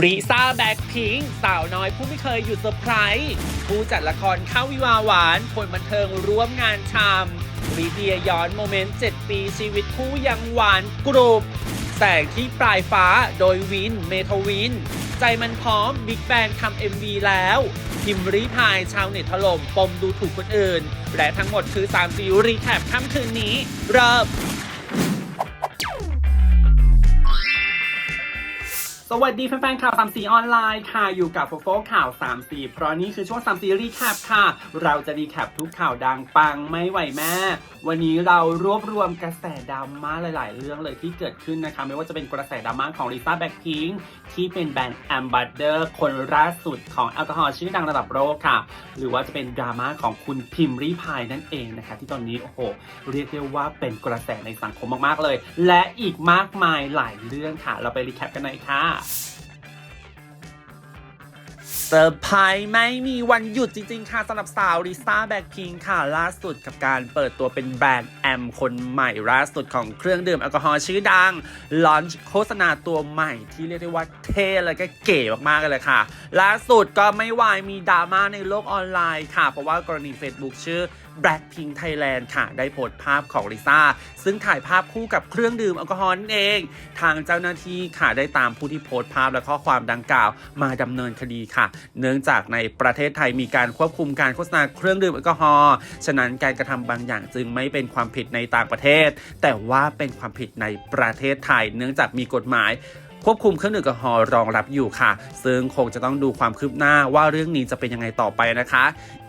ริซ่าแบ็คพิงสาวน้อยผู้ไม่เคยหยุดเซอร์ไพรส์ผู้จัดละครเข้าวิวาหวาน คนบันเทิงร่วมงานชำรีเดียย้อนโมเมนต์ 7 ปีชีวิตคู่ยังหวานกรุบแสงที่ปลายฟ้าโดยวิน เมทวิน ใจมันพร้อมบิ๊กแบงทำเอ็มวีแล้ว พิมรีพายชาวเน็ตถล่มปมดูถูกคนอื่น และทั้งหมดคือ3ซีรีแคปค่ำคืนนี้ เริ่ม สวัสดีแฟนๆข่าว3สีออนไลน์ค่ะ อยู่กับโฟโฟข่าว3สีเพราะนี่คือช่วง3สีรีแคปค่ะ เราจะรีแคปทุกข่าวดังปังไม่ไหวแม่ วันนี้เรารวบรวมกระแสดราม่าหลาย ๆ เรื่องเลยที่เกิดขึ้นนะคะ ไม่ว่าจะเป็นกระแสดราม่าของลิซ่าแบ็คพิงที่เป็นแบรนด์แอมบ s เดอร์คนล่าสุดของแอลกอฮอล์ชื่อดังระดับโลกค่ะ หรือว่าจะเป็นดราม่าของคุณพิมรีพายนั่นเองนะคะ ที่ตอนนี้โอ้โห เรียกได้ว่าเป็นกระแสในสังคมมากๆเลย และอีกมากมายหลายเรื่องค่ะ เราไปรีแคปกันหน่อยค่ะเซอร์ไพรส์ไม่มีวันหยุดจริง ๆ ค่ะสำหรับสาวลิซ่าแบ็คพิงค่ะ ล่าสุดกับการเปิดตัวเป็นแบรนด์แอมคนใหม่ล่าสุดของเครื่องดื่มแอลกอฮอล์ชื่อดังลอนช์โฆษณาตัวใหม่ที่เรียกได้ว่าเท่และก็เก๋มากๆเลยค่ะ ล่าสุดก็ไม่วายมีดราม่าในโลกออนไลน์ค่ะ เพราะว่ากรณี Facebook ชื่อ Blackpink Thailand ค่ะ ได้โพสต์ภาพของลิซ่า ซึ่งถ่ายภาพคู่กับเครื่องดื่มแอลกอฮอล์นั่นเอง ทางเจ้าหน้าที่ค่ะ ได้ตามผู้ที่โพสต์ภาพและข้อความดังกล่าว มาดำเนินคดีค่ะ เนื่องจากในประเทศไทยมีการควบคุมการโฆษณาเครื่องดื่มแอลกอฮอล์ ฉะนั้นการกระทำบางอย่างจึงไม่เป็นความผิดในต่างประเทศ แต่ว่าเป็นความผิดในประเทศไทย เนื่องจากมีกฎหมาย ควบคุมเครื่องดื่มแอลกอฮอล์รองรับอยู่ค่ะ ซึ่งคงจะต้องดูความคืบหน้าว่าเรื่องนี้จะเป็นยังไงต่อไปนะคะ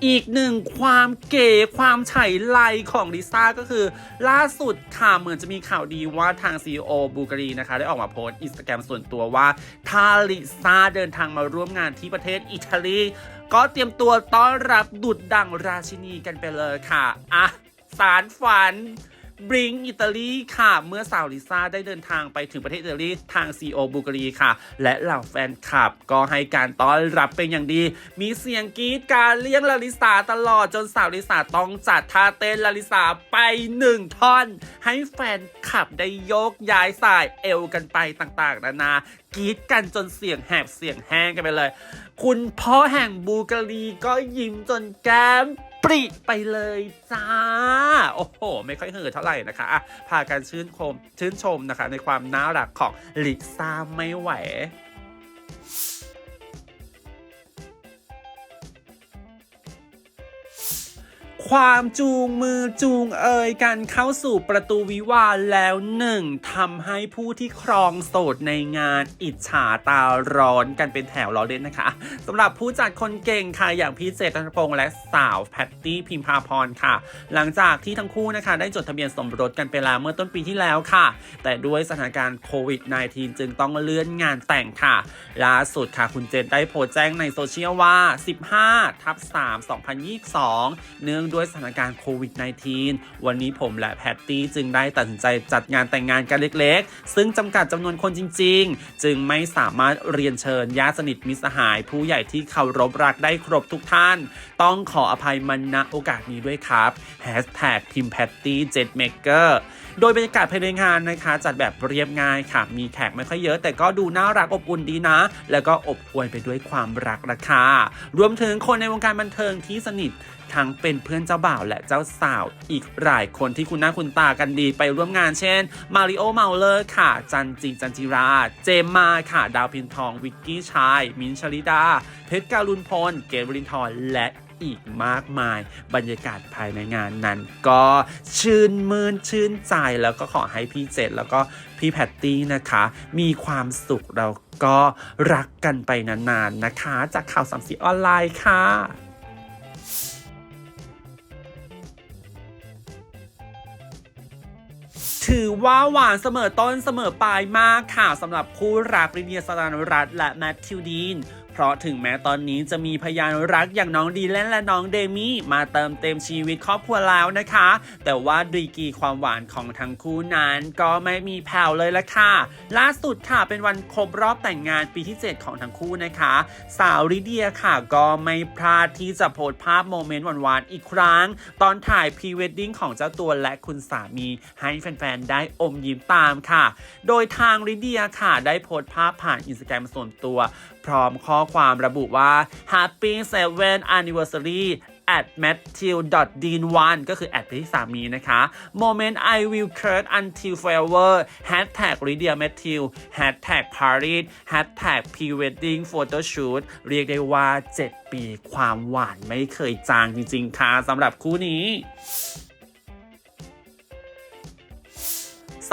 อีกหนึ่งความเก๋ความไฉไลของลิซ่าก็คือ ล่าสุดค่ะเหมือนจะมีข่าวดีว่าทาง CEO บูการีนะคะได้ออกมาโพสต์อินสตาแกรมส่วนตัวว่าถ้าลิซ่าเดินทางมาร่วมงานที่ประเทศอิตาลีก็เตรียมตัวต้อนรับดุดดังราชินีกันไปเลยค่ะ อะ สารฝัน บริงอิตาลีค่ะ เมื่อสาวลิซ่าได้เดินทางไปถึงประเทศอิตาลีทาง CEO บูการีค่ะ และเหล่าแฟนคลับ ก็ให้การต้อนรับเป็นอย่างดี มีเสียงกรี๊ดการเลี้ยงลาลิสาตลอดจนสาวลิสาต้องจัดท่าเต้นลาลิสาไปหนึ่งท่อน ให้แฟนคลับได้ยกย้ายสายเอวกันไปต่างๆ นานากรี๊ดกันจนเสียงแหบเสียงแห้งกันไปเลย คุณพ่อแห่งบูการีก็ยิ้มจนแก้ม ปริไปเลยจ้า โอ้โห ไม่ค่อยเหือเท่าไหร่นะคะอะพากันชื่นชมชื่นชมนะคะ ในความน่ารักของลิซ่าไม่ไหว ความจูงมือจูงเอยกันเข้าสู่ประตูวิวาห์แล้วหนึ่งทำให้ผู้ที่ครองโสดในงานอิจฉาตาร้อนกันเป็นแถวล้อเล่นนะคะสำหรับผู้จัดคนเก่งค่ะอย่างพี่เจตนพงษ์และสาวแพตตี้พิมพาพรค่ะ หลังจากที่ทั้งคู่นะคะ ได้จดทะเบียนสมรสกันไปแล้วเมื่อต้นปีที่แล้วค่ะ แต่ด้วยสถานการณ์โควิด -19 จึงต้องเลื่อนงานแต่งค่ะล่าสุดค่ะคุณเจนได้โพสต์แจ้งในโซเชียลว่า 15ทับ3 2022 เนื่องด้วยสถานการณ์โควิด -19 วันนี้ผมและแพตตี้จึงได้ตัดสินใจจัดงานแต่งงานกันเล็กๆ ซึ่งจำกัดจำนวนคนจริง ๆ จึงไม่สามารถเรียนเชิญญาติสนิทมิสหาย ผู้ใหญ่ที่เคารพรักได้ครบทุกท่าน ต้องขออภัยมันณโอกาสนี้ด้วยครับ Hashtag ทีมแพตตี้เจ็ดเมกเกอร์โดยบรรยากาศภายในงานนะคะ จัดแบบเรียบง่ายค่ะ มีแขกไม่ค่อยเยอะ แต่ก็ดูน่ารักอบอุ่นดีนะ แล้วก็อบอวลไปด้วยความรักราคารวมถึงคนในวงการบันเทิงที่สนิททั้งเป็นเพื่อนเจ้าบ่าวและเจ้าสาวอีกหลายคนที่คุณหน้าคุณตากันดีไปร่วมงานเช่น มาริโอเมาเลอร์ค่ะ จันจีจันจิรา เจมมาค่ะ ดาวพินทอง วิกกี้ชาย มินชลิดา เพชรการุณพล เกวรินทร์และ อีกมากมาย บรรยากาศภายในงานนั้น ก็ชื่นมื่นชื่นใจแล้วก็ขอให้พี่เจตแล้วก็พี่แพตตี้นะคะ มีความสุขแล้วก็รักกันไปนานๆนะคะ จากข่าวสามสีออนไลน์ค่ะถือว่าหวานเสมอต้นเสมอปลายมากค่ะสำหรับคู่รักลิเนียสรานรัตและแมทธิวดีน เพราะถึงแม้ตอนนี้จะมีพยานรักอย่างน้องดีแลนและน้องเดมี่มาเติมเต็มชีวิตครอบครัวแล้วนะคะ แต่ว่าดีกีความหวานของทั้งคู่นั้นก็ไม่มีแผ่วเลยละค่ะ ล่าสุดค่ะเป็นวันครบรอบแต่งงานปีที่ 7 ของทั้งคู่นะคะ สาวลิเดียค่ะก็ไม่พลาดที่จะโพสต์ภาพโมเมนต์หวานๆอีกครั้ง ตอนถ่ายพรีเวดดิ้งของเจ้าตัวและคุณสามีให้แฟนๆได้อมยิ้มตามค่ะ โดยทางลิเดียค่ะได้โพสต์ภาพผ่านอินสตาแกรมส่วนตัว พร้อมข้อความระบุว่า Happy 7 Anniversary at matthew dean 1 ก็คือแอดไปที่สามีนะคะ moment I will curse until forever hashtag Lydia Matthew hashtag Paris hashtag pre-wedding photoshoot เรียกได้ว่า 7 ปีความหวานไม่เคยจางจริง ๆ ค่ะสำหรับคู่นี้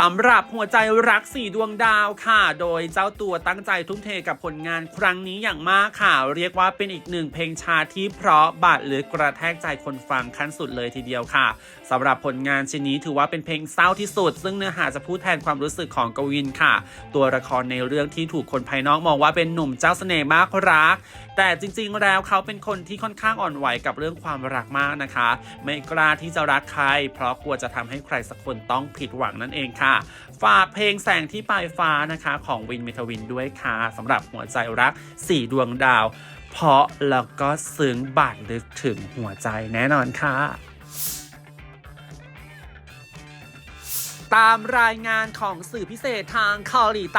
สำหรับหัวใจรักสี่ดวงดาวค่ะ โดยเจ้าตัวตั้งใจทุ่มเทกับผลงานครั้งนี้อย่างมากค่ะ เรียกว่าเป็นอีกหนึ่งเพลงชาที่เพราะบาดหรือกระแทกใจคนฟังขั้นสุดเลยทีเดียวค่ะสำหรับผลงานชิ้นนี้ถือว่าเป็นเพลงเศร้าที่สุด ซึ่งเนื้อหาจะพูดแทนความรู้สึกของกวินค่ะ ตัวละครในเรื่องที่ถูกคนภายนอกมองว่าเป็นหนุ่มเจ้าเสน่ห์มากรัก แต่จริง ๆ แล้วเขาเป็นคนที่ค่อนข้างอ่อนไหวกับเรื่องความรักมากนะคะ ไม่กล้าที่จะรักใคร เพราะกลัวจะทำให้ใครสักคนต้องผิดหวังนั่นเองค่ะฝากเพลงแสงที่ปลายฟ้านะคะของวินเมทวินด้วยค่ะสำหรับหัวใจรัก4ดวงดาว เพราะแล้วก็ซึ้งบาดลึกถึงหัวใจแน่นอนค่ะตามรายงานของสื่อพิเศษทางเกาหลีใต้